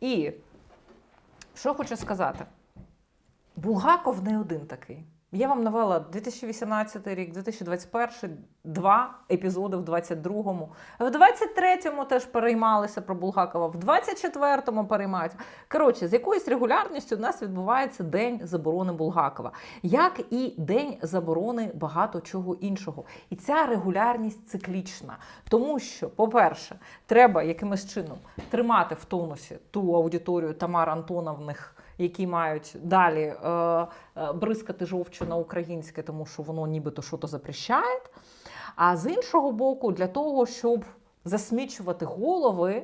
І що хочу сказати? Булгаков не один такий. Я вам навела 2018 рік, 2021, два епізоди в 22-му. В 23-му теж переймалися про Булгакова, в 24-му переймаються. Коротше, з якоюсь регулярністю у нас відбувається День заборони Булгакова, як і День заборони багато чого іншого. І ця регулярність циклічна. Тому що, по-перше, треба якимось чином тримати в тонусі ту аудиторію Тамар Антоновних які мають далі е, е, бризкати жовчу на українське, тому що воно нібито що то запрещає. А з іншого боку, для того, щоб засмічувати голови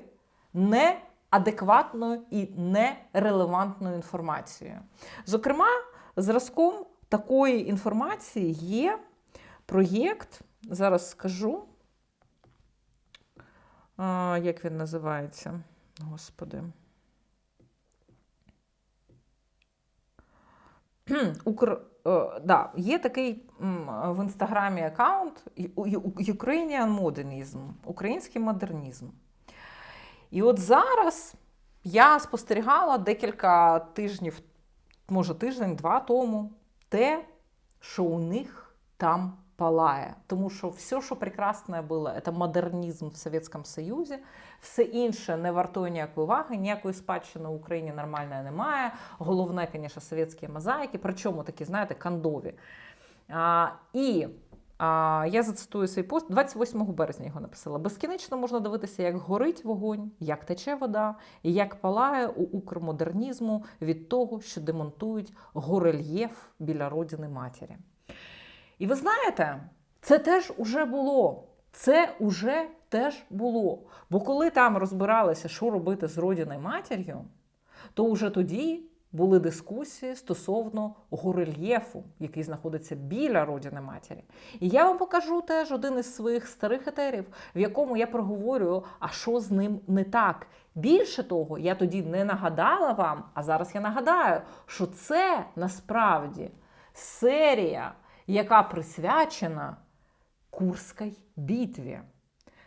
неадекватною і нерелевантною інформацією. Зокрема, зразком такої інформації є проєкт, зараз скажу, е, як він називається, господи. Укр... е, да, є такий в інстаграмі аккаунт Ukrainian Modernism, український модернізм. І от зараз я спостерігала декілька тижнів, може тиждень-два тому, те, що у них там палає. Тому що все, що прекрасне було, це модернізм в Совєтському Союзі, все інше не вартує ніякої уваги, ніякої спадщини в Україні нормальної немає. Головне, звісно, совєтські мозаїки, причому такі, знаєте, кандові. А, і а, я зацитую свій пост 28 березня його написала. Безкінечно можна дивитися, як горить вогонь, як тече вода, і як палає у укрмодернізму від того, що демонтують горельєф біля родини матері. І ви знаєте, це теж уже було. Це уже теж було. Бо коли там розбиралися, що робити з родиною матір'ю, то вже тоді були дискусії стосовно горельєфу, який знаходиться біля родини матері. І я вам покажу теж один із своїх старих етерів, в якому я проговорюю, а що з ним не так. Більше того, я тоді не нагадала вам, а зараз я нагадаю, що це насправді серія, яка присвячена Курській битві.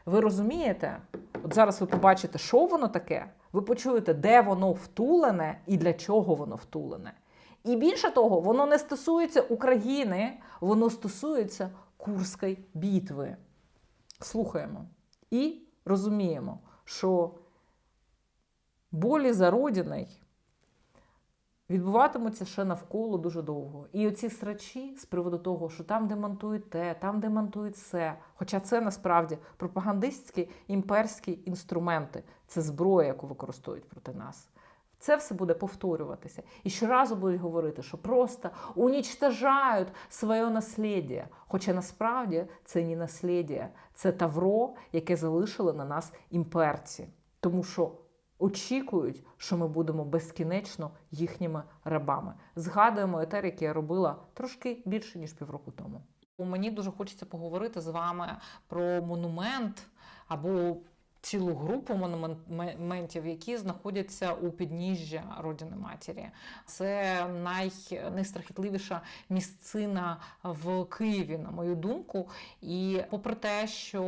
Ви розумієте? От зараз ви побачите, що воно таке. Ви почуєте, де воно втулене і для чого воно втулене. І більше того, воно не стосується України, воно стосується Курської битви. Слухаємо і розуміємо, що болі за родиною відбуватимуться ще навколо дуже довго. І оці срачі з приводу того, що там демонтують те, там демонтують все. Хоча це насправді пропагандистські імперські інструменти, це зброя, яку використовують проти нас. Це все буде повторюватися. І щоразу будуть говорити, що просто унічтажають своє наслідя. Хоча насправді це не наслідя, це тавро, яке залишили на нас імперці. Тому що очікують, що ми будемо безкінечно їхніми рабами. Згадуємо етер, який я робила трошки більше ніж півроку тому. Мені дуже хочеться поговорити з вами про монумент або цілу групу монументів, які знаходяться у підніжжя родини матері. Це най, найстрахітливіша місцина в Києві, на мою думку. І попри те, що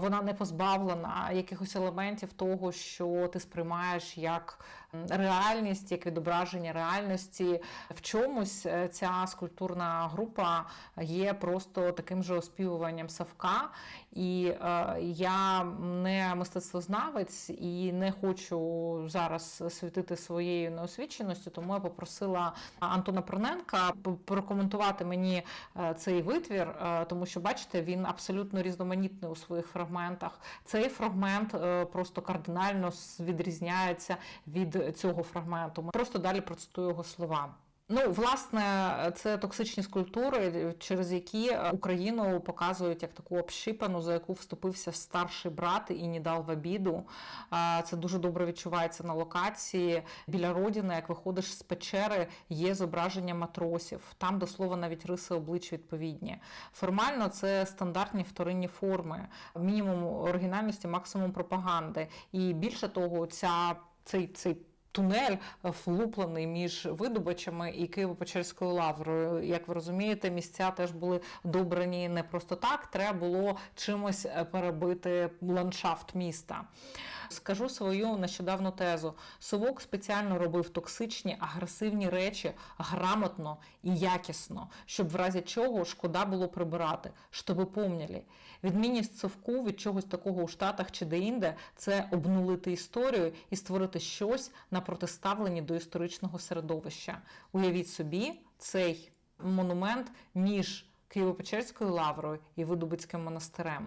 вона не позбавлена якихось елементів того, що ти сприймаєш як реальність, як відображення реальності, в чомусь е, ця скульптурна група є просто таким же оспівуванням Савка. І е, я не мистецтвознавець і не хочу зараз світити своєю неосвіченістю, тому я попросила Антона Проненка прокоментувати мені е, цей витвір, тому що, бачите, він абсолютно різноманітний у своїх фрагментах. Цей фрагмент просто кардинально відрізняється від цього фрагменту. Просто далі процитую його слова. Ну, власне, це токсичні скульптури, через які Україну показують як таку общипану, за яку вступився старший брат і не дав в обіду. Це дуже добре відчувається на локації. Біля родини, як виходиш з печери, є зображення матросів. Там, до слова, навіть риси облич відповідні. Формально це стандартні вторинні форми, мінімум оригінальності, максимум пропаганди. І більше того, ця цей цей тунель е, влуплений між видобичами і Києво-Печерською лаврою. Як ви розумієте, місця теж були добрані не просто так. Треба було чимось е, перебити ландшафт міста. Скажу свою нещодавну тезу. Совок спеціально робив токсичні, агресивні речі грамотно і якісно, щоб в разі чого шкода було прибирати, щоб ви. Відмінність совку від чогось такого у Штатах чи де-інде це обнулити історію і створити щось на протиставленні до історичного середовища. Уявіть собі цей монумент між Києво-Печерською лаврою і Видубицьким монастирем.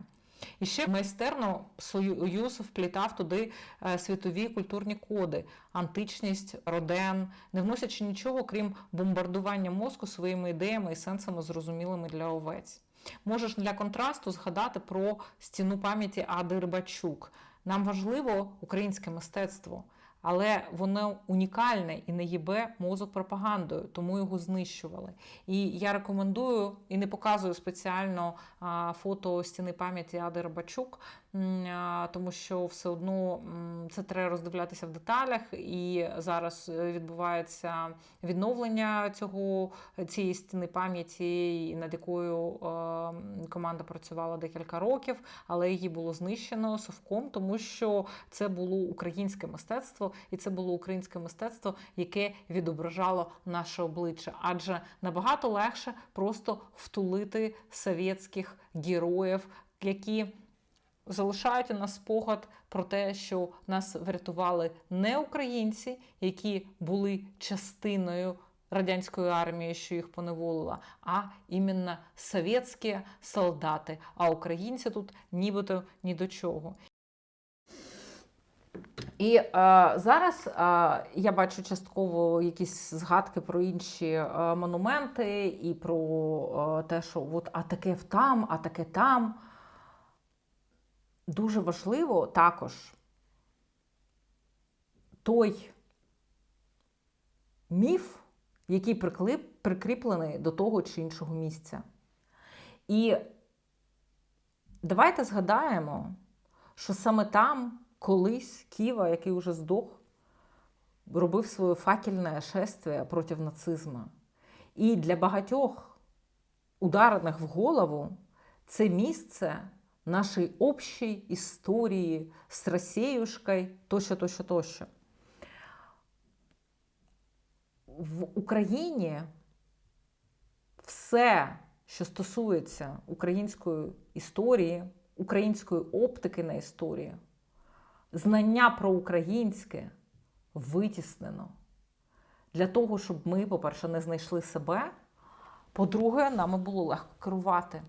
І ще майстерно Союз вплітав туди е, світові культурні коди, античність, роден, не вносячи нічого, крім бомбардування мозку своїми ідеями і сенсами, зрозумілими для овець. Можеш для контрасту згадати про стіну пам'яті Ади Рибачук. Нам важливо українське мистецтво, але воно унікальне і не їбе мозок пропагандою, тому його знищували. І я рекомендую і не показую спеціально фото стіни пам'яті Ади Рибачук, тому що все одно це треба роздивлятися в деталях. І зараз е, відбувається відновлення цього цієї стіни пам'яті, над якою е, команда працювала декілька років, але її було знищено совком, тому що це було українське мистецтво, і це було українське мистецтво, яке відображало наше обличчя. Адже набагато легше просто втулити совєтських героїв, які залишають у нас спогад про те, що нас врятували не українці, які були частиною радянської армії, що їх поневолила, а іменно совєтські солдати. А українці тут нібито ні до чого. І е, зараз е, я бачу частково якісь згадки про інші е, монументи і про е, те, що от а таке там, а таке там. Дуже важливо також той міф, який прикріплений до того чи іншого місця. І давайте згадаємо, що саме там колись Ківа, який уже здох, робив своє факельне шествие проти нацизму. І для багатьох ударених в голову це місце нашої общої історії з Росіюшкою, тощо, тощо, тощо. В Україні все, що стосується української історії, української оптики на історію, знання про українське витіснено для того, щоб ми, по-перше, не знайшли себе. По-друге, нами було легко керувати.